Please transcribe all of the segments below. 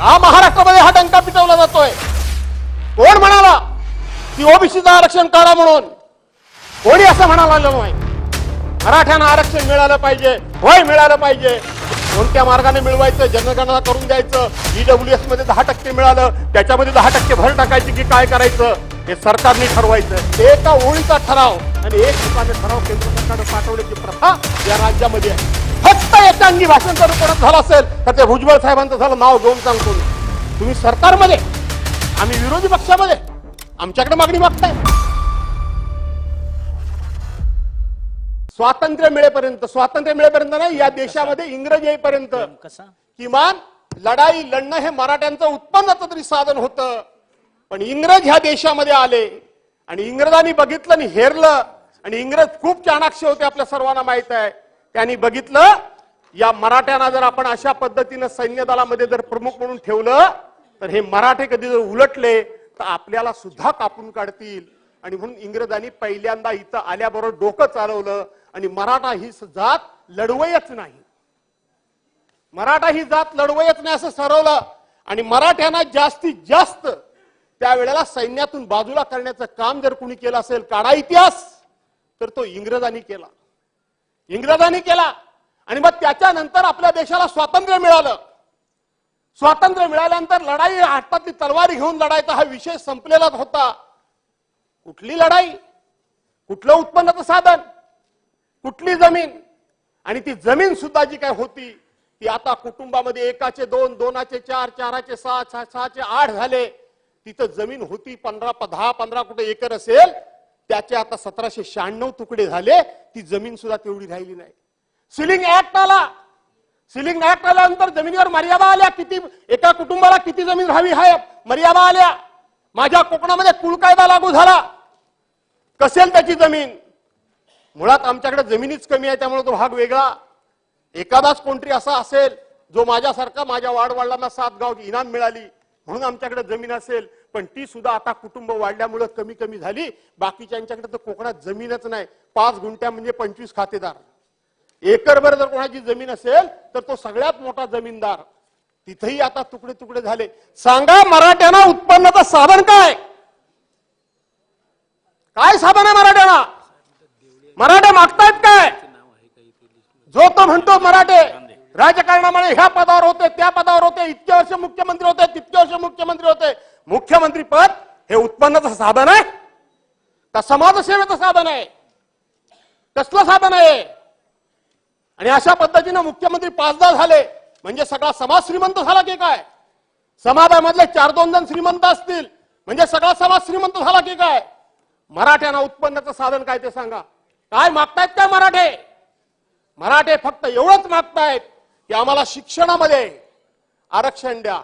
हा महाराष्ट्रामध्ये हा डंका पिटवला जातोय. कोण म्हणाला की ओबीसीचं आरक्षण काढा म्हणून? कोणी असं म्हणाला लागलं नाही? मराठ्यांना आरक्षण मिळालं पाहिजे होय मिळालं पाहिजे. कोणत्या मार्गाने मिळवायचं जनगणना करून द्यायचं ईडब्ल्यू एसमध्ये दहा टक्के मिळालं त्याच्यामध्ये दहा टक्के भर टाकायची की काय करायचं हे सरकारने ठरवायचं. एका ओळीचा ठराव आणि एक ठिकाणी ठराव केंद्र सरकारने पाठवण्याची प्रथा या राज्यामध्ये आहे. फक्त एकांगी भाषण जर कोणाचं झालं असेल तर ते भुजबळ साहेबांचं झालं नाव घेऊन सांगतो. तुम्ही सरकारमध्ये आम्ही विरोधी पक्षामध्ये आमच्याकडे मागणी मागताय. स्वातंत्र्य मिळेपर्यंत स्वातंत्र्य मिळेपर्यंत नाही या देशामध्ये इंग्रज येईपर्यंत. कसा किमान लढाई लढणं हे मराठ्यांचं उत्पन्नाचं तरी साधन होतं. पण इंग्रज ह्या देशामध्ये आले आणि इंग्रजांनी बघितलं आणि हेरलं आणि इंग्रज खूप चाणाक्ष होते आपल्या सर्वांना माहीत आहे. त्यांनी बघितलं या मराठ्यांना जर आपण अशा पद्धतीनं सैन्य दलामध्ये जर प्रमुख म्हणून ठेवलं तर हे मराठे कधी जर उलटले तर आपल्याला सुद्धा कापून काढतील. आणि म्हणून इंग्रजांनी पहिल्यांदा इथं आल्याबरोबर डोकं चालवलं आणि मराठा ही जात लढवयच नाही. मराठा ही जात लढवयच नाही असं ठरवलं. आणि मराठ्यांना जास्तीत जास्त त्यावेळेला सैन्यातून बाजूला करण्याचं काम जर कुणी केलं असेल काढा इतिहास तर तो इंग्रजांनी केला. इंग्रजांनी केला. आणि मग त्याच्यानंतर आपल्या देशाला स्वातंत्र्य मिळालं. स्वातंत्र्य मिळाल्यानंतर लढाई हातातली तलवारी घेऊन लढायचा हा विषय संपलेलाच होता. कुठली लढाई? कुठलं उत्पन्नाचं साधन? कुठली जमीन? आणि ती जमीन सुद्धा जी काय होती ती आता कुटुंबामध्ये एकाचे दोन दोनाचे चार चाराचे सहा सहा- सहाचे आठ झाले. तिथं जमीन होती पंधरा प- दहा पंधरा कुठे एकर असेल त्याचे आता सतराशे शहाण्णव तुकडे झाले ती जमीन सुद्धा तेवढी राहिली नाही. सिलिंग ऍक्ट आला. सिलिंग ऍक्ट आल्यानंतर जमिनीवर मर्यादा आल्या. किती एका कुटुंबाला किती जमीन राहावी हाय? मर्यादा आल्या. माझ्या कोकणामध्ये कुल कायदा लागू झाला. कसेल त्याची जमीन? मुळात आमच्याकडे जमिनीच कमी आहे त्यामुळे तो भाग वेगळा. एखादाच कोणतरी असा असेल जो माझ्यासारखा माझ्या वाडवडिलांना सात गाव इनाम मिळाली. म्हणून आमच्याकडे जमीन असेल पण ती सुद्धा आता कुटुंब वाढल्यामुळे कमी कमी झाली. बाकीच्यांच्याकडे तर कोकणात जमीनच नाही. पाच गुंठ्या म्हणजे पंचवीस खातेदार. एकरभर जर कोणाची जमीन असेल तर तो सगळ्यात मोठा जमीनदार. तिथेही आता तुकडे तुकडे झाले. सांगा मराठ्यांना उत्पन्नाचं साधन काय? काय साधन आहे मराठ्यांना? मराठे मागतायत काय? जो तो म्हणतो मराठे राजकारणामुळे ह्या पदावर होते त्या पदावर होते इतके वर्ष मुख्यमंत्री होते तितके वर्ष मुख्यमंत्री होते. मुख्यमंत्री पद हे उत्पन्नाचं साधन आहे. का समाजसेवेचं साधन आहे? कसलं साधन आहे? आणि अशा पद्धतीनं मुख्यमंत्री पाचदा झाले. म्हणजे सगळा समाज श्रीमंत झाला की काय? समाजामधले चार दोन जण श्रीमंत असतील. म्हणजे सगळा समाज श्रीमंत झाला की काय? मराठ्यांना उत्पन्नाचं साधन काय ते सांगा. काय मागतायत काय मराठे? मराठे फक्त एवढंच मागतायत. की आम्हाला शिक्षणामध्ये आरक्षण द्या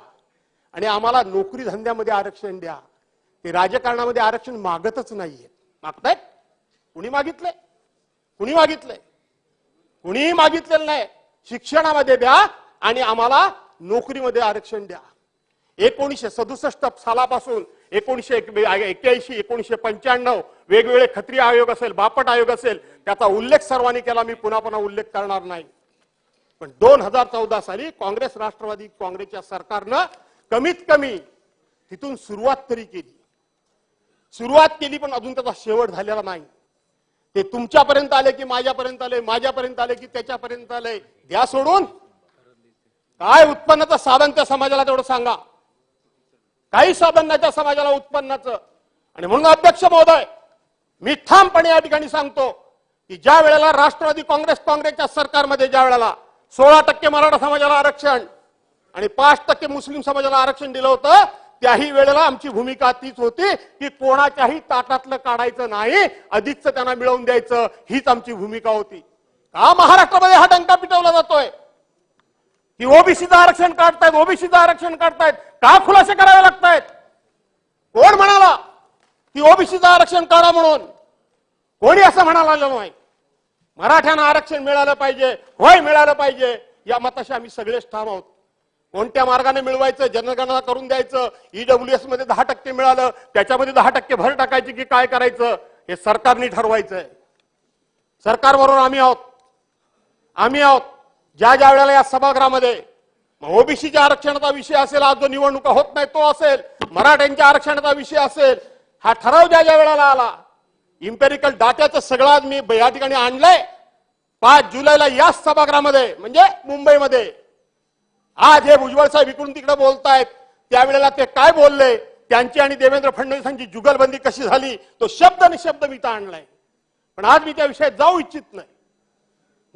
आणि आम्हाला नोकरी धंद्यामध्ये आरक्षण द्या. ते राजकारणामध्ये आरक्षण मागतच नाहीये. मागतायत? कुणी मागितलंय? कुणी मागितलंय? कुणीही मागितलेलं नाही. शिक्षणामध्ये द्या आणि आम्हाला नोकरीमध्ये आरक्षण द्या. एकोणीसशे सदुसष्ट सालापासून एकोणीसशे एक्क्याऐंशी एकोणीसशे पंच्याण्णव वेगवेगळे खत्री आयोग असेल बापट आयोग असेल त्याचा उल्लेख सर्वांनी केला. मी पुन्हा पुन्हा उल्लेख करणार नाही. पण दोन हजार चौदा साली काँग्रेस राष्ट्रवादी काँग्रेसच्या सरकारनं कमीत कमी तिथून सुरुवात तरी केली. सुरुवात केली पण अजून त्याचा शेवट झालेला नाही. ते तुमच्यापर्यंत आले की माझ्यापर्यंत आले माझ्यापर्यंत आले की त्याच्यापर्यंत आले द्या सोडून. काय उत्पन्नाचं साधन त्या समाजाला तेवढं सांगा. काही साधन नाही त्या समाजाला उत्पन्नाचं. आणि म्हणून अध्यक्ष महोदय मी ठामपणे या ठिकाणी सांगतो की ज्या वेळेला राष्ट्रवादी काँग्रेस काँग्रेसच्या सरकारमध्ये ज्या वेळेला सोळा टक्के मराठा समाजाला आरक्षण आणि पाच टक्के मुस्लिम समाजाला आरक्षण दिलं होतं. त्याही वेळेला आमची भूमिका तीच होती की कोणाच्याही ताटातलं काढायचं नाही. अधिकचं त्यांना मिळवून द्यायचं. हीच आमची भूमिका होती. का महाराष्ट्रामध्ये हा डंका पिटवला जातोय? की ओबीसीचं आरक्षण काढतायत ओबीसीचं आरक्षण काढतायत. का खुलासे करावे लागतायत? कोण म्हणाला की ओबीसीचं आरक्षण काढा म्हणून? कोणी असं म्हणायला लागलं नाही? मराठ्यांना आरक्षण मिळालं पाहिजे होय मिळालं पाहिजे या मताशी आम्ही सगळेच ठाम आहोत. कोणत्या मार्गाने मिळवायचं जनगणना करून द्यायचं ईडब्ल्यू एसमध्ये दहा टक्के मिळालं त्याच्यामध्ये दहा टक्के भर टाकायची की काय करायचं हे सरकारने ठरवायचंय. सरकारबरोबर आम्ही आहोत. आम्ही आहोत. ज्या ज्या वेळेला या सभागृहामध्ये ओबीसीच्या आरक्षणाचा विषय असेल आज जो निवडणुका होत नाही तो असेल. मराठ्यांच्या आरक्षणाचा विषय असेल. हा ठराव ज्या ज्या वेळेला आला इम्पेरिकल डाट्याचं सगळा मी या ठिकाणी आणलंय. पाच जुलैला याच सभागृहामध्ये म्हणजे मुंबईमध्ये. आज हे भुजबळ साहेब इकडून तिकडे बोलतायत. त्यावेळेला ते काय बोलले? त्यांची आणि देवेंद्र फडणवीसांची जुगलबंदी कशी झाली? तो शब्द निशब्द मी तर आणलाय. पण आज मी त्या विषयात जाऊ इच्छित नाही.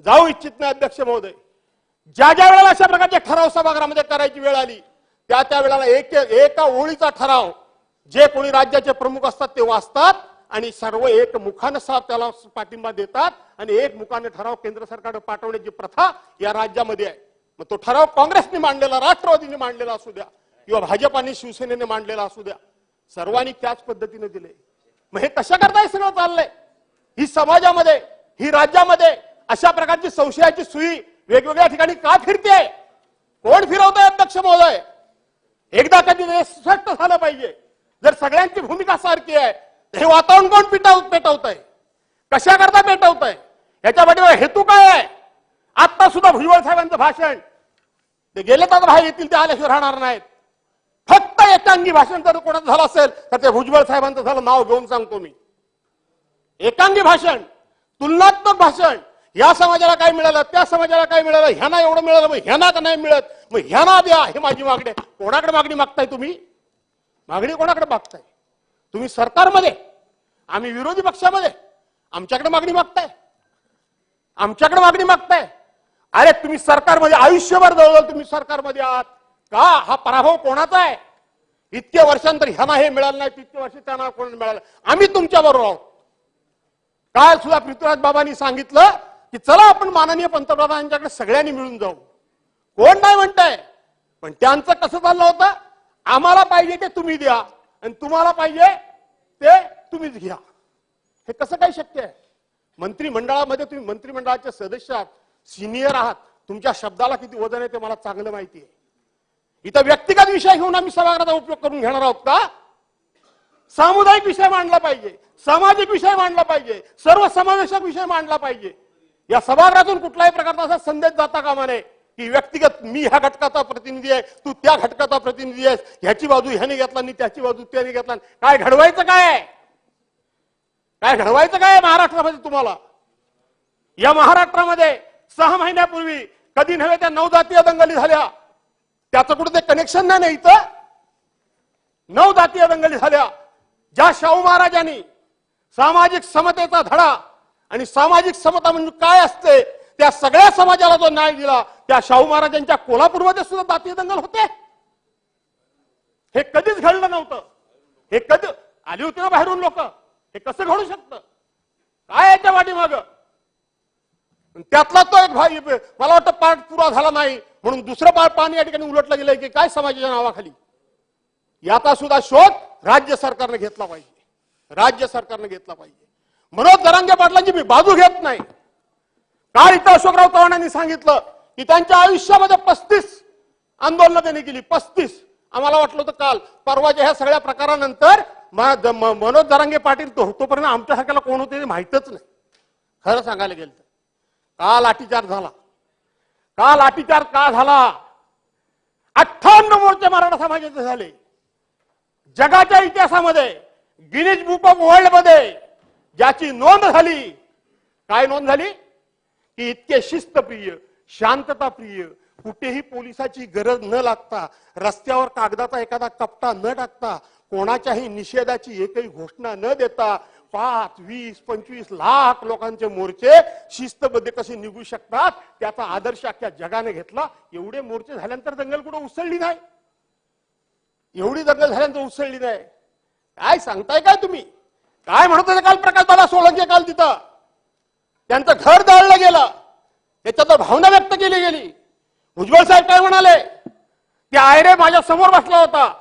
जाऊ इच्छित नाही अध्यक्ष महोदय. ज्या ज्या वेळेला अशा प्रकारचे ठराव सभागृहामध्ये करायची वेळ आली त्या त्या वेळेला एक एका ओळीचा ठराव जे कोणी राज्याचे प्रमुख असतात ते वाचतात. आणि सर्व एक मुखानुसार त्याला पाठिंबा देतात आणि एक मुखाने ठराव केंद्र सरकारने पाठवण्याची प्रथा या राज्यामध्ये आहे. मग तो ठराव काँग्रेसने मांडलेला राष्ट्रवादीने मांडलेला असू द्या किंवा भाजप आणि शिवसेनेने मांडलेला असू द्या. सर्वांनी त्याच पद्धतीने दिले मग हे कशा करताय सगळं चाललंय? ही समाजामध्ये ही राज्यामध्ये अशा प्रकारची संशयाची सुई वेगवेगळ्या ठिकाणी का फिरते? कोण फिरवत आहे अध्यक्ष महोदय? एकदा कधी स्पष्ट झालं पाहिजे. जर सगळ्यांची भूमिका सारखी आहे हे वातावरण कोण पिटाव पेटवत आहे कशा करता पेटवत आहे याच्या पाठीवर हेतू काय आहे? आता सुद्धा भुजबळ साहेबांचं भाषण. ते गेले तर बाहेर येतील ते आल्याशिवाय राहणार नाहीत. फक्त एकांगी भाषण जर कोणाचं झालं असेल तर ते भुजबळ साहेबांचं झालं नाव घेऊन सांगतो मी. एकांगी भाषण तुलनात्मक भाषण या समाजाला काय मिळालं त्या समाजाला काय मिळालं ह्यांना एवढं मिळालं मग ह्यांना का नाही मिळत. मग ह्यांना द्या हे माझी मागणी आहे. कोणाकडे मागणी मागताय तुम्ही? मागणी कोणाकडे मागताय? तुम्ही सरकारमध्ये आम्ही विरोधी पक्षामध्ये आमच्याकडे मागणी मागताय. आमच्याकडे मागणी मागताय. अरे तुम्ही सरकारमध्ये आयुष्यभर जवळजवळ तुम्ही सरकारमध्ये आहात. का? हा पराभव कोणाचा आहे? इतक्या वर्षांतर ह्यांना हे मिळालं नाही तितके वर्ष त्यांना कोण मिळालं? आम्ही तुमच्या बरोबर आहोत. काल सुद्धा पृथ्वीराज बाबांनी सांगितलं की चला आपण माननीय पंतप्रधानांच्याकडे सगळ्यांनी मिळून जाऊ. कोण नाही म्हणताय? पण त्यांचं कसं चाललं होतं? आम्हाला पाहिजे ते तुम्ही द्या. आणि तुम्हाला पाहिजे ते तुम्हीच घ्या. हे कसं काय शक्य आहे? मंत्रिमंडळामध्ये तुम्ही मंत्रिमंडळाचे सदस्य आहात सिनियर आहात. तुमच्या शब्दाला किती वजन आहे ते मला चांगलं माहिती आहे. इथं व्यक्तिगत विषय घेऊन आम्ही सभागृहाचा उपयोग करून घेणार आहोत का? सामुदायिक विषय मांडला पाहिजे सामाजिक विषय मांडला पाहिजे सर्व समावेशक विषय मांडला पाहिजे. या सभागृहातून कुठल्याही प्रकारचा असा संदेश जाता कामा नये. की व्यक्तिगत मी ह्या घटकाचा प्रतिनिधी आहे तू त्या घटकाचा प्रतिनिधी आहेस. ह्याची बाजू ह्याने घेतला आणि त्याची बाजू त्याने घेतला. काय घडवायचं काय? काय घडवायचं काय महाराष्ट्रामध्ये तुम्हाला? या महाराष्ट्रामध्ये सहा महिन्यापूर्वी कधी नव्हे त्या नवजातीय दंगली झाल्या. त्याचं कुठं ते कनेक्शन नाही ना इथं? नऊ जातीय दंगली झाल्या. ज्या शाहू महाराजांनी सामाजिक समतेचा धडा आणि सामाजिक समता म्हणजे काय असते? त्या सगळ्या समाजाला जो न्याय दिला त्या शाहू महाराजांच्या कोल्हापूरमध्ये सुद्धा जातीय दंगल होते. हे कधीच घडलं नव्हतं. हे कधी आली होती ना बाहेरून लोक? हे कसं घडू शकतं? काय याच्या पाठीमाग? त्यातला तो एक भाई मला वाटतं पाठ पुरा झाला नाही म्हणून दुसरं पाठ पाणी या ठिकाणी उलटलं गेलंय की काय समाजाच्या नावाखाली? याचा सुद्धा शोध राज्य सरकारने घेतला पाहिजे. राज्य सरकारने घेतला पाहिजे. मनोज दरांगे पाटलांची मी बाजू घेत नाही. काल इथं अशोकराव चव्हाणांनी सांगितलं? की त्यांच्या आयुष्यामध्ये पस्तीस आंदोलनं त्यांनी केली. पस्तीस. आम्हाला वाटलं होतं काल. परवाच्या ह्या सगळ्या प्रकारानंतर म- म- मनोज दरांगे पाटील तो तोपर्यंत आमच्यासारख्याला कोण होते ते नाही. खरं सांगायला गेलं तर. का लाठीचार झाला? का लाठीचार का झाला? अठ्ठावन्न मोर्चे मराठा समाजाचे झाले. जगाच्या इतिहासामध्ये गिनीज बुक ऑफ वर्ल्डमध्ये ज्याची नोंद झाली. काय नोंद झाली? की इतके शिस्तप्रिय शांतताप्रिय कुठेही पोलिसाची गरज न लागता रस्त्यावर कागदाचा एखादा कपटा न टाकता कोणाच्याही निषेधाची एकही घोषणा न देता पाच वीस पंचवीस लाख लोकांचे मोर्चे शिस्तबद्ध कसे निघू शकतात त्याचा आदर्श अख्ख्या जगाने घेतला. एवढे मोर्चे झाल्यानंतर दंगल कुठं उसळली नाही? एवढी दंगल झाल्यानंतर उसळली नाही. काय सांगताय काय तुम्ही? काय म्हणत काल प्रकाश दादा सोळंके काल तिथं? त्यांचं घर जाळलं गेलं. त्याच्यात भावना व्यक्त केली गेली. भुजबळ साहेब काय म्हणाले? की आयरे माझ्यासमोर बसला होता.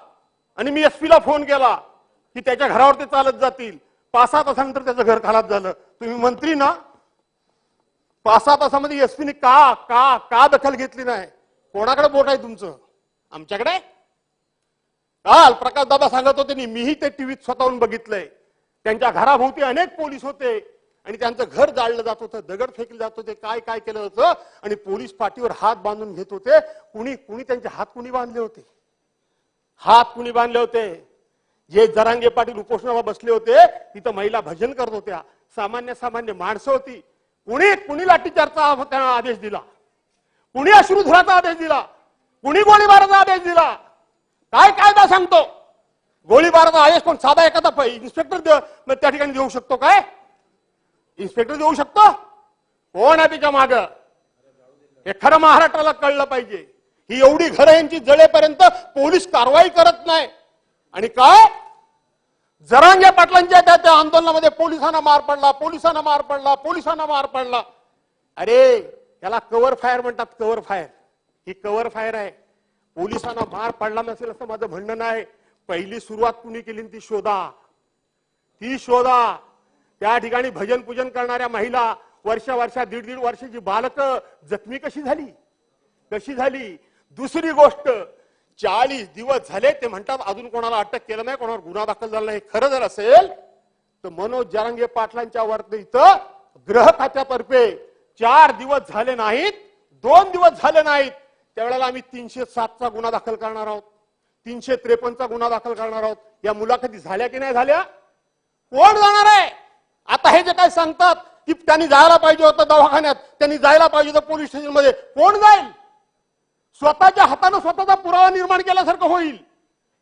आणि मी एसपीला फोन केला की त्याच्या घरावर ते चालत जातील. पाच सहा तासानंतर त्याचं घर खालात झालं. तुम्ही मंत्री ना? पाच सहा तासामध्ये एसपीने का का का दखल घेतली नाही? कोणाकडे बोट आहे तुमचं? आमच्याकडे? काल प्रकाश दादा सांगत होते मीही ते टीव्हीत स्वतःहून बघितलंय. त्यांच्या घराभोवती अनेक पोलीस होते. आणि त्यांचं घर जाळलं जात होतं दगड फेकले जात होते काय काय केलं होतं? आणि पोलीस पाठीवर हात बांधून घेत होते. कुणी कुणी त्यांचे हात कुणी बांधले होते? हात कुणी बांधले होते? जे जरांगे पाटील उपोषणाला बसले होते तिथं महिला भजन करत होत्या. सामान्य सामान्य माणसं होती. कुणी कुणी लाठीचारचा त्यांना आदेश दिला? कुणी अश्रुधुराचा आदेश दिला? कुणी गोळीबाराचा आदेश दिला? काय कायदा सांगतो? गोळीबाराचा आदेश कोण साधा एखादा इन्स्पेक्टर त्या ठिकाणी देऊ शकतो काय? इन्स्पेक्टर देऊ शकतो? हो कोण आहे तिच्या माग. हे खरं महाराष्ट्राला कळलं पाहिजे. ही एवढी घरं यांची जळेपर्यंत पोलीस कारवाई करत नाही. आणि काय? जरांगे पाटलांच्या त्या त्या आंदोलनामध्ये पोलिसांना मार पडला पोलिसांना मार पडला पोलिसांना मार पडला. अरे त्याला कव्हर फायर म्हणतात कव्हर फायर ही कव्हर फायर आहे. पोलिसांना मार पडला नसेल असं माझं म्हणणं नाही. पहिली सुरुवात कुणी केली ती शोधा. ती शोधा. त्या ठिकाणी भजन पूजन करणाऱ्या महिला वर्ष वर्षा दीड दीड वर्षाची बालक जखमी कशी झाली? कशी झाली? दुसरी गोष्ट चाळीस दिवस झाले ते म्हणतात अजून कोणाला अटक केलं नाही कोणावर गुन्हा दाखल झाला नाही. खरं जर असेल तर मनोज जरांगे पाटलांच्या वरती इथं ग्रह खात्यातर्फे चार दिवस झाले नाहीत दोन दिवस झाले नाहीत. त्यावेळेला आम्ही तीनशे सातचा गुन्हा दाखल करणार आहोत. तीनशे त्रेपन्नचा गुन्हा दाखल करणार आहोत. या मुलाखती झाल्या की नाही झाल्या? कोण जाणार आहे? आता हे जे काय सांगतात की त्यांनी जायला पाहिजे होतं दवाखान्यात त्यांनी जायला पाहिजे होतं पोलीस स्टेशनमध्ये कोण जाईल? स्वतःच्या हातानं स्वतःचा पुरावा निर्माण केल्यासारखं होईल.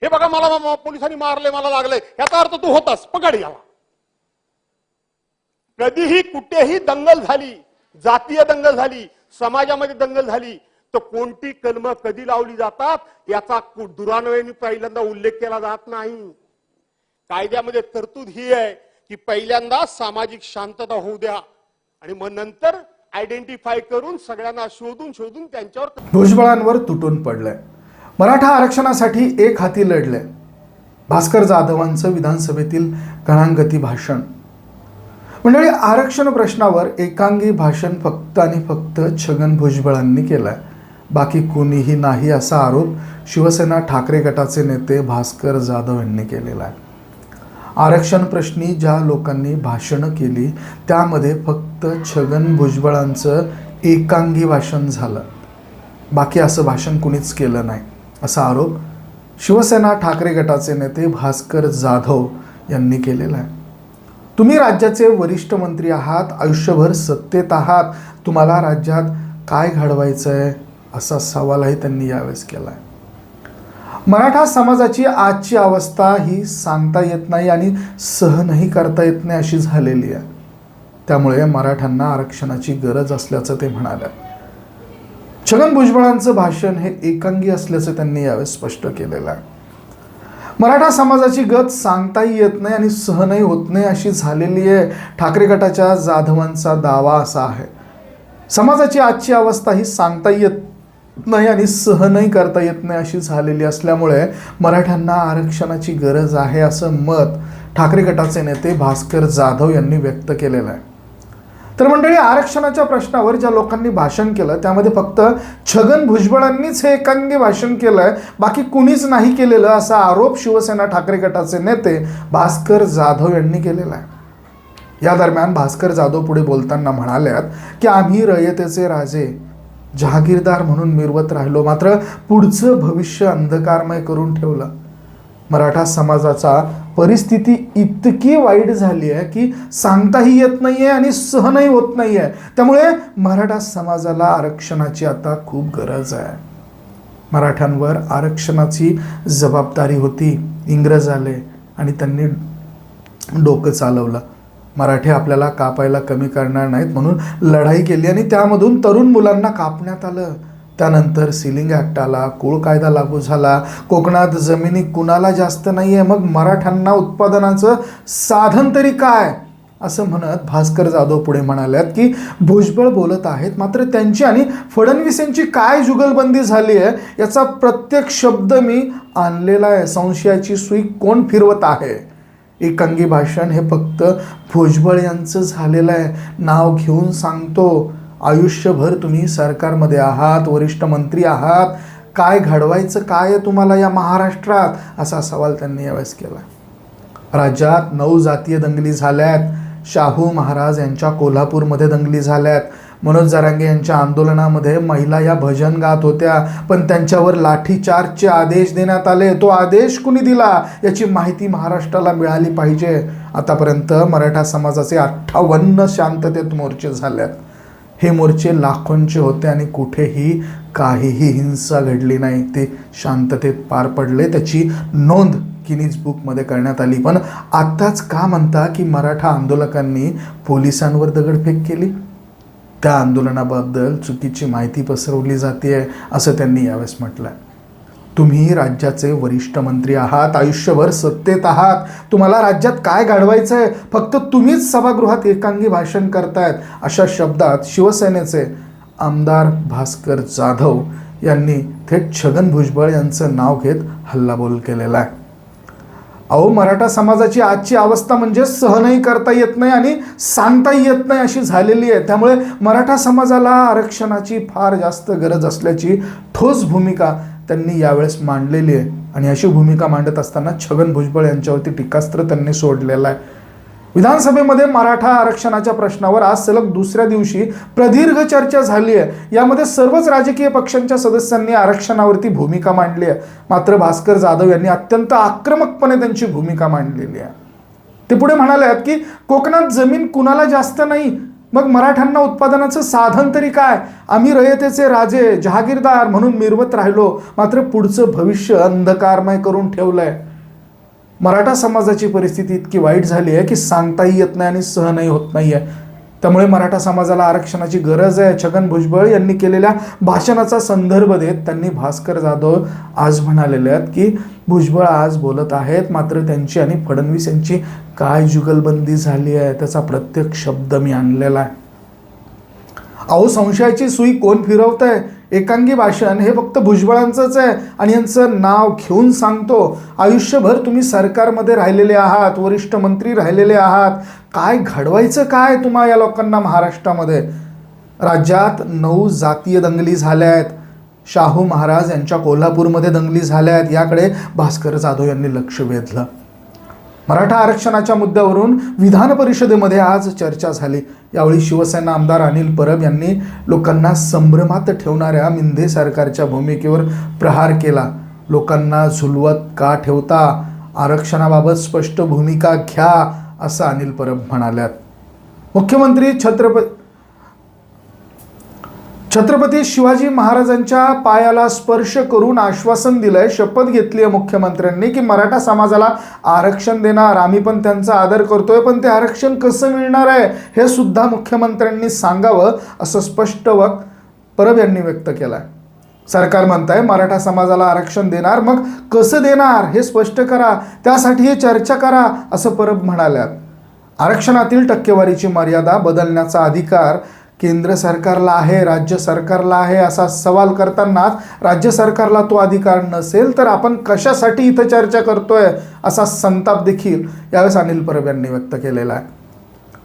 हे बघा मला पोलिसांनी मारले मला लागले. याचा अर्थ तू होतास. पकड याला. कधीही कुठेही दंगल झाली जातीय दंगल झाली समाजामध्ये दंगल झाली तर कोणती कलम कधी लावली जातात याचा कु- दुरान्वयाने पहिल्यांदा उल्लेख केला जात नाही. कायद्यामध्ये तरतूद ही आहे की पहिल्यांदा सामाजिक शांतता होऊ द्या. आणि मग नंतर आयडेंटिफाय करून सगळ्यांना शोधून शोधून त्यांच्यावर भुजबळांवर तुटून पडलंय. मराठा आरक्षणासाठी एक हाती लढलंय. भास्कर जाधवांचं विधानसभेतील घणांगती भाषण. मंडळी आरक्षण प्रश्नावर एकांगी भाषण फक्त आणि फक्त छगन भुजबळांनी केलंय. बाकी कोणीही नाही असा आरोप शिवसेना ठाकरे गटाचे नेते भास्कर जाधव यांनी केलेला आहे. आरक्षण प्रश्नी ज्या लोकांनी भाषणं केली त्यामध्ये फक्त छगन भुजबळांचं एकांगी भाषण झालं. बाकी असं भाषण कुणीच केलं नाही असा आरोप शिवसेना ठाकरे गटाचे नेते भास्कर जाधव यांनी केलेला आहे. तुम्ही राज्याचे वरिष्ठ मंत्री आहात आयुष्यभर सत्तेत आहात तुम्हाला राज्यात काय घडवायचं आहे असा सवालही त्यांनी यावेळेस केला आहे मराठा समाजाची आजची अवस्था ही सांगता येत नाही आणि सहनही करता येत नाही अशी झालेली आहे. त्यामुळे मराठ्यांना आरक्षणाची गरज असल्याचं ते म्हणाल्या छगन भुजबळांचं भाषण हे एकांगी असल्याचं त्यांनी यावेळेस स्पष्ट केलेलं आहे. मराठा समाजाची गत सांगताही येत नाही आणि सहनही होत नाही अशी झालेली आहे. ठाकरे गटाच्या जाधवांचा दावा असा आहे. समाजाची आजची अवस्था ही सांगता येत नाही आणि सहनही करता येत नाही अशी झालेली असल्यामुळे मराठ्यांना आरक्षणाची गरज आहे असं मत ठाकरे गटाचे नेते भास्कर जाधव यांनी व्यक्त केलेलं आहे. तर मंडळी आरक्षणाच्या प्रश्नावर ज्या लोकांनी भाषण केलं त्यामध्ये फक्त छगन भुजबळांनीच हे एकांगी भाषण केलंय बाकी कुणीच नाही केलेलं असा आरोप शिवसेना ठाकरे गटाचे नेते भास्कर जाधव यांनी केलेला आहे. या दरम्यान भास्कर जाधव पुढे बोलताना म्हणाल्यात की आम्ही रयतेचे राजे जहागीरदार म्हणून मिरवत राहिलो. मात्र पुढचं भविष्य अंधकारमय करून ठेवलं. मराठा समाजाचा परिस्थिती इतकी वाईट झाली आहे की सांगताही येत नाही आहे आणि सहनही होत नाही आहे त्यामुळे मराठा समाजाला आरक्षणाची आता खूप गरज आहे. मराठ्यांवर आरक्षणाची जबाबदारी होती. इंग्रज आले आणि त्यांनी डोकं चालवलं. मराठी आपल्याला कापायला कमी करणार नाहीत म्हणून लढाई केली आणि त्यामधून तरुण मुलांना कापण्यात आलं. त्यानंतर सिलिंग ॲक्ट आला कुळ कायदा लागू झाला कोकणात जमिनी कुणाला जास्त नाही आहे मग मराठ्यांना उत्पादनाचं साधन तरी काय? असं म्हणत भास्कर जाधव पुढे म्हणाल्यात की भुजबळ बोलत आहेत मात्र त्यांची आणि फडणवीस यांची काय जुगलबंदी झाली आहे याचा प्रत्येक शब्द मी आणलेला आहे. संशयाची सुई कोण फिरवत आहे? एकांगी भाषण हे फक्त भुजबळ यांचं झालेलं आहे. नाव घेऊन सांगतो आयुष्यभर तुम्ही सरकारमध्ये आहात वरिष्ठ मंत्री आहात. काय घडवायचं काय आहे तुम्हाला या महाराष्ट्रात? असा सवाल त्यांनी यावेळेस केला. राज्यात नऊ जातीय दंगली झाल्यात. शाहू महाराज यांच्या कोल्हापूरमध्ये दंगली झाल्यात. मनोज जरांगे यांच्या आंदोलनामध्ये महिला या भजन गात होत्या पण त्यांच्यावर लाठीचार्जचे आदेश देण्यात आले. तो आदेश कुणी दिला? याची माहिती महाराष्ट्राला मिळाली पाहिजे. आतापर्यंत मराठा समाजाचे अठ्ठावन्न शांततेत मोर्चे झाल्यात हे मोर्चे लाखोंचे होते आणि कुठेही काहीही हिंसा घडली नाही. ते शांततेत पार पडले. त्याची नोंद गिनीज बुकमध्ये करण्यात आली. पण आत्ताच का म्हणता की मराठा आंदोलकांनी पोलिसांवर दगडफेक केली? त्या आंदोलनाबद्दल चुकीची माहिती पसरवली जाते आहे असं त्यांनी यावेळेस म्हटलं आहे तुम्ही राज्याचे वरिष्ठ मंत्री आहात आयुष्यभर सत्तेत आहात. तुम्हाला राज्यात काय घडवायचं आहे फक्त तुम्हीच सभागृहात एकांगी भाषण करतायत अशा शब्दात शिवसेनेचे आमदार भास्कर जाधव यांनी थेट छगन भुजबळ यांचं नाव घेत हल्लाबोल केलेला आहे. अहो मराठा समाजाची आजची अवस्था म्हणजे सहनही करता येत नाही आणि सांगताही येत नाही अशी झालेली आहे. त्यामुळे मराठा समाजाला आरक्षणाची फार जास्त गरज असल्याची ठोस भूमिका त्यांनी यावेळेस मांडलेली आहे. आणि अशी भूमिका मांडत असताना छगन भुजबळ यांच्यावरती टीकास्त्र त्यांनी सोडलेलं आहे. विधानसभेमध्ये मराठा आरक्षणाच्या प्रश्नावर आज सलग दुसऱ्या दिवशी प्रदीर्घ चर्चा झाली आहे. यामध्ये सर्वच राजकीय पक्षांच्या सदस्यांनी आरक्षणावरती भूमिका मांडली आहे. मात्र भास्कर जाधव यांनी अत्यंत आक्रमकपणे त्यांची भूमिका मांडलेली आहे. ते पुढे म्हणाले आहेत की कोकणात जमीन कुणाला जास्त नाही? मग मराठ्यांना उत्पादनाचं साधन तरी काय? आम्ही रयतेचे राजे जहागीरदार म्हणून मिरवत राहिलो. मात्र पुढचं भविष्य अंधकारमय करून ठेवलंय. मराठा समाजाची परिस्थिती इतकी वाईट झाली आहे की सांगताही येत नाही आणि सहनही होत नाही आहे. त्यामुळे मराठा समाजाला आरक्षणाची गरज आहे. छगन भुजबळ यांनी केलेल्या भाषणाचा संदर्भ देत त्यांनी भास्कर जाधव आज म्हणालेले आहेत की भुजबळ आज बोलत आहेत मात्र त्यांची आणि फडणवीस यांची काय जुगलबंदी झाली आहे? त्याचा प्रत्येक शब्द मी आणलेला आहे. अहो संशयाची सुई कोण फिरवत आहे एकांगी भाषण हे फक्त भुजबळांचंच आहे. आणि यांचं नाव घेऊन सांगतो. आयुष्यभर तुम्ही सरकारमध्ये राहिलेले आहात वरिष्ठ मंत्री राहिलेले आहात. काय घडवायचं काय तुम्हा या लोकांना महाराष्ट्रामध्ये? राज्यात नऊ जातीय दंगली झाल्या आहेत. शाहू महाराज यांच्या कोल्हापूरमध्ये दंगली झाल्या आहेत. याकडे भास्कर जाधव यांनी लक्ष वेधलं. मराठा आरक्षणाच्या मुद्द्यावरून विधान परिषदेमध्ये आज चर्चा झाली. यावेळी शिवसेना आमदार अनिल परब यांनी लोकांना संभ्रमात ठेवणाऱ्या मिंधे सरकारच्या भूमिकेवर प्रहार केला. लोकांना झुलवत का ठेवता? आरक्षणाबाबत स्पष्ट भूमिका घ्या असं अनिल परब म्हणाल्यात. मुख्यमंत्री छत्रपती छत्रपती शिवाजी महाराजांच्या पायाला स्पर्श करून आश्वासन दिलंय शपथ घेतली आहे मुख्यमंत्र्यांनी की मराठा समाजाला आरक्षण देणार. आम्ही पण त्यांचा आदर करतोय पण ते आरक्षण कसं मिळणार आहे हे सुद्धा मुख्यमंत्र्यांनी सांगावं असं स्पष्ट वक परब यांनी व्यक्त केलंय. सरकार म्हणताय मराठा समाजाला आरक्षण देणार. मग कसं देणार? हे स्पष्ट करा. त्यासाठी हे चर्चा करा असं परब म्हणाल्यात. आरक्षणातील टक्केवारीची मर्यादा बदलण्याचा अधिकार केंद्र सरकारला आहे राज्य सरकारला आहे असा सवाल करतानाच राज्य सरकारला तो अधिकार नसेल तर आपण कशासाठी इथं चर्चा करतोय असा संताप देखील यावेळेस अनिल परब यांनी व्यक्त केलेला आहे.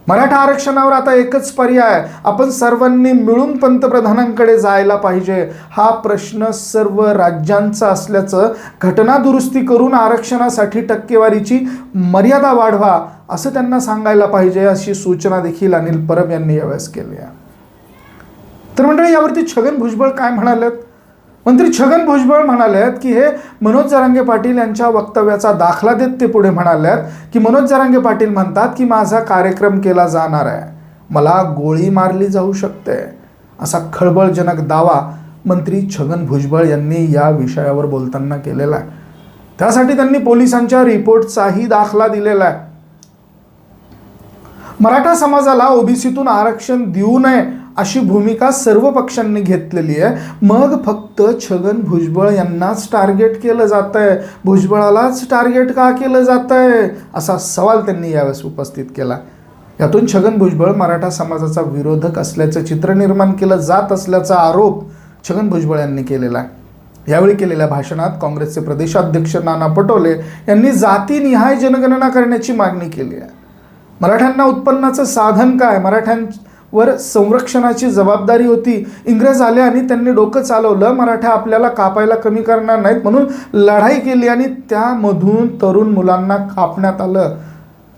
मराठा आरक्षणावर आता एकच पर्याय आपण सर्वांनी मिळून पंतप्रधानांकडे जायला पाहिजे. हा प्रश्न सर्व राज्यांचा असल्याचं घटना दुरुस्ती करून आरक्षणासाठी टक्केवारीची मर्यादा वाढवा असं त्यांना सांगायला पाहिजे अशी सूचना देखील अनिल परब यांनी यावेळेस केली आहे. तर मंडळी यावरती छगन भुजबळ काय म्हणालेत? मंत्री छगन भुजबळ म्हणालेत की हे मनोज जरांगे पाटील यांच्या वक्तव्याचा दाखला देत ते पुढे म्हणालेत की मनोज जरांगे पाटील म्हणतात की माझा कार्यक्रम केला जाणार आहे. मला गोळी मारली जाऊ शकते. असा खळबळजनक दावा मंत्री छगन भुजबळ यांनी या विषयावर बोलताना केलेला आहे. त्यासाठी त्यांनी पोलिसांच्या रिपोर्टचाही दाखला दिलेला आहे. मराठा समाजाला ओबीसीतून आरक्षण देऊ नये अशी भूमिका सर्व पक्षांनी घेतलेली आहे. मग फक्त छगन भुजबळ यांनाच टार्गेट केलं जात आहे भुजबळालाच टार्गेट का केलं जात आहे असा सवाल त्यांनी यावेळेस उपस्थित केला. यातून छगन भुजबळ मराठा समाजाचा विरोधक असल्याचं चित्र निर्माण केलं जात असल्याचा आरोप छगन भुजबळ यांनी केलेला आहे. यावेळी केलेल्या भाषणात काँग्रेसचे प्रदेशाध्यक्ष नाना पटोले यांनी जातीनिहाय जनगणना करण्याची मागणी केली आहे. मराठ्यांना उत्पन्नाचं साधन काय? मराठ्यां वर संरक्षणाची जबाबदारी होती. इंग्रज आले आणि त्यांनी डोकं चालवलं. मराठा आपल्याला कापायला कमी करणार नाहीत म्हणून लढाई केली आणि त्यामधून तरुण मुलांना कापण्यात आलं.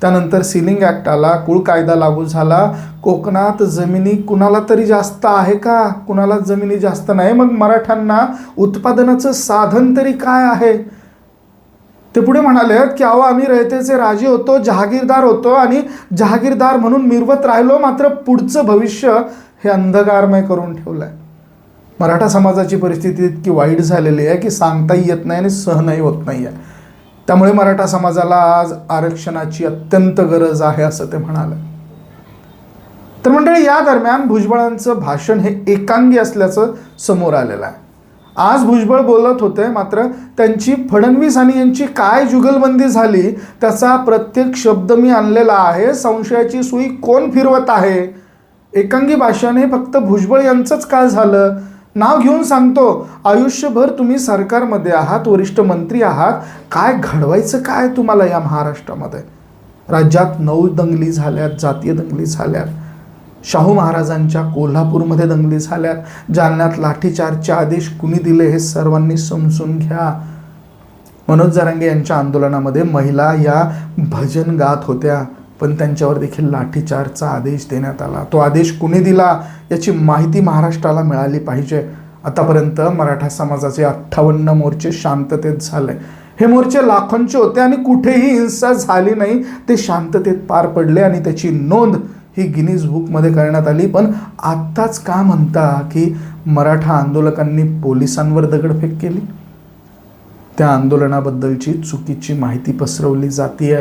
त्यानंतर सिलिंग ॲक्ट आला कुळ कायदा लागू झाला. कोकणात जमिनी कुणाला तरी जास्त आहे का? कुणाला जमिनी जास्त नाही. मग मराठ्यांना उत्पादनाचं साधन तरी काय आहे? ते पुढे म्हणाले की अहो आम्ही रयतेचे राजे होतो जहागीरदार होतो आणि जहागीरदार म्हणून मिरवत राहिलो मात्र पुढचं भविष्य हे अंधकारमय करून ठेवलं आहे मराठा समाजाची परिस्थिती इतकी वाईट झालेली आहे की सांगताही येत नाही आणि सहनही होत नाही आहे त्यामुळे मराठा समाजाला आज आरक्षणाची अत्यंत गरज आहे असं ते म्हणाले. तर मंडळी या दरम्यान भुजबळांचं भाषण हे एकांगी असल्याचं समोर आलेलं आहे. आज भुजबळ बोलत होते मात्र त्यांची फडणवीस आणि यांची काय जुगलबंदी झाली त्याचा प्रत्येक शब्द मी आणलेला आहे. संशयाची सुई कोण फिरवत आहे? एकांगी भाषण हे फक्त भुजबळ यांचंच काय झालं? नाव घेऊन सांगतो. आयुष्यभर तुम्ही सरकारमध्ये आहात वरिष्ठ मंत्री आहात. काय घडवायचं काय तुम्हाला या महाराष्ट्रामध्ये? राज्यात नऊ दंगली झाल्यात जातीय दंगली झाल्यात. शाहू महाराजांच्या कोल्हापूरमध्ये दंगली झाल्यात. जालन्यात लाठीचार्जचे आदेश कुणी दिले हे सर्वांनी समजून घ्या. मनोज जरांगे यांच्या आंदोलनामध्ये महिला या भजन गात होत्या पण त्यांच्यावर देखील लाठीचार्जचा आदेश देण्यात आला. तो आदेश कुणी दिला याची माहिती महाराष्ट्राला मिळाली पाहिजे. आतापर्यंत मराठा समाजाचे अठ्ठावन्न मोर्चे शांततेत झाले. हे मोर्चे लाखोंचे होते आणि कुठेही हिंसा झाली नाही. ते शांततेत पार पडले आणि त्याची नोंद ही गिनीज बुकमध्ये करण्यात आली. पण आत्ताच का म्हणता की मराठा आंदोलकांनी पोलिसांवर दगडफेक केली? त्या आंदोलनाबद्दलची चुकीची माहिती पसरवली जाते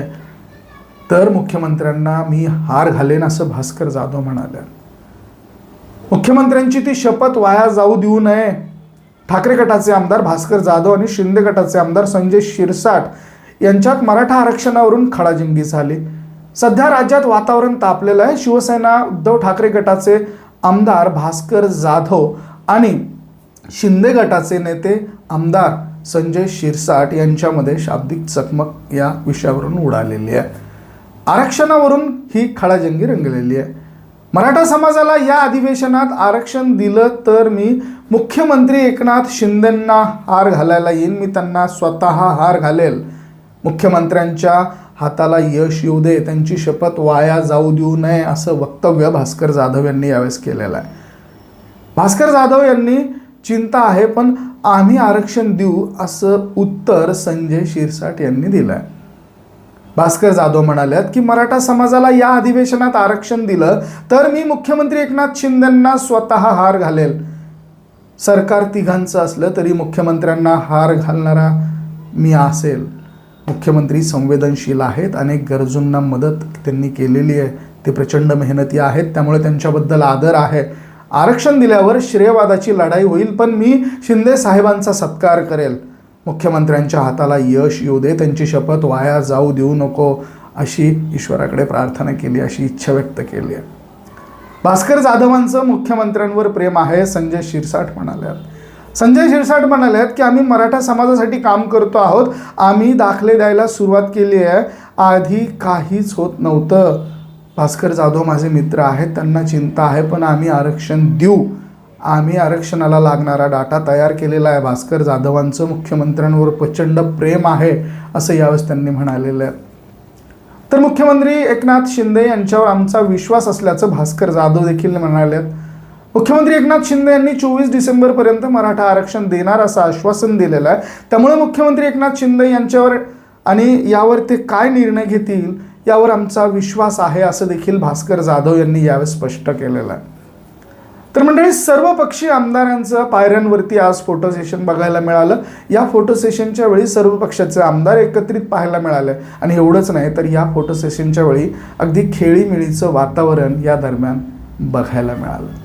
तर मुख्यमंत्र्यांना मी हार घालेन असं भास्कर जाधव म्हणाल्या. मुख्यमंत्र्यांची ती शपथ वाया जाऊ देऊ नये. ठाकरे गटाचे आमदार भास्कर जाधव आणि शिंदे गटाचे आमदार संजय शिरसाट यांच्यात मराठा आरक्षणावरून खडाजिंगी झाली. सध्या राज्यात वातावरण तापलेलं आहे. शिवसेना उद्धव ठाकरे गटाचे आमदार भास्कर जाधव आणि शिंदे गटाचे नेते आमदार संजय शिरसाट यांच्यामध्ये शाब्दिक चकमक या विषयावरून उडालेली आहे. आरक्षणावरून ही खळाजंगी रंगलेली आहे. मराठा समाजाला या अधिवेशनात आरक्षण दिलं तर मी मुख्यमंत्री एकनाथ शिंदेंना हार घालायला येईन. मी त्यांना स्वतः हार घालेल. मुख्यमंत्र्यांच्या हाताला यश येऊ दे त्यांची शपथ वाया जाऊ देऊ नये असं वक्तव्य भास्कर जाधव यांनी यावेळेस केलेलं आहे. भास्कर जाधव यांनी चिंता आहे पण आम्ही आरक्षण देऊ असं उत्तर संजय शिरसाट यांनी दिलं आहे भास्कर जाधव म्हणाल्यात की मराठा समाजाला या अधिवेशनात आरक्षण दिलं तर मी मुख्यमंत्री एकनाथ शिंदेंना स्वतः हार घालेल. सरकार तिघांचं असलं तरी मुख्यमंत्र्यांना हार घालणारा मी असेल. मुख्यमंत्री संवेदनशील आहेत. अनेक गरजूंना मदत त्यांनी केलेली आहे. ते प्रचंड मेहनती आहेत. त्यामुळे त्यांच्याबद्दल आदर आहे. आरक्षण दिल्यावर श्रेयवादाची लढाई होईल पण मी शिंदे साहेबांचा सत्कार करेल. मुख्यमंत्र्यांच्या हाताला यश येऊ दे. त्यांची शपथ वाया जाऊ देऊ नको अशी ईश्वराकडे प्रार्थना केली अशी इच्छा व्यक्त केली आहे. भास्कर जाधवांचं मुख्यमंत्र्यांवर प्रेम आहे संजय शिरसाट म्हणाल्या संजय शिरसाट म्हणाले की आम्ही मराठा समाजासाठी काम करतो आहोत. आम्ही दाखले द्यायला सुरुवात केली आहे. आधी काहीच होत नव्हतं. भास्कर जाधव माझे मित्र आहेत. त्यांना चिंता आहे पण आम्ही आरक्षण देऊ. आम्ही आरक्षणाला लागणारा डाटा तयार केलेला आहे. भास्कर जाधवांचं मुख्यमंत्र्यांवर प्रचंड प्रेम आहे असं यावेळेस त्यांनी म्हणालेलं आहे. तर मुख्यमंत्री एकनाथ शिंदे यांच्यावर आमचा विश्वास असल्याचं भास्कर जाधव देखील म्हणाले आहेत मुख्यमंत्री एकनाथ शिंदे यांनी चोवीस डिसेंबरपर्यंत मराठा आरक्षण देणार असं आश्वासन दिलेलं आहे. त्यामुळे मुख्यमंत्री एकनाथ शिंदे यांच्यावर आणि यावर ते काय निर्णय घेतील यावर आमचा विश्वास आहे असं देखील भास्कर जाधव यांनी यावेळी स्पष्ट केलेलं आहे. तर मंडळी सर्व पक्षी आमदारांचं पायऱ्यांवरती आज फोटो सेशन बघायला मिळालं. या फोटो सेशनच्या वेळी सर्व पक्षाचे आमदार एकत्रित पाहायला मिळाले. आणि एवढंच नाही तर या फोटो सेशनच्या वेळी अगदी खेळीमेळीचं वातावरण या दरम्यान बघायला मिळालं.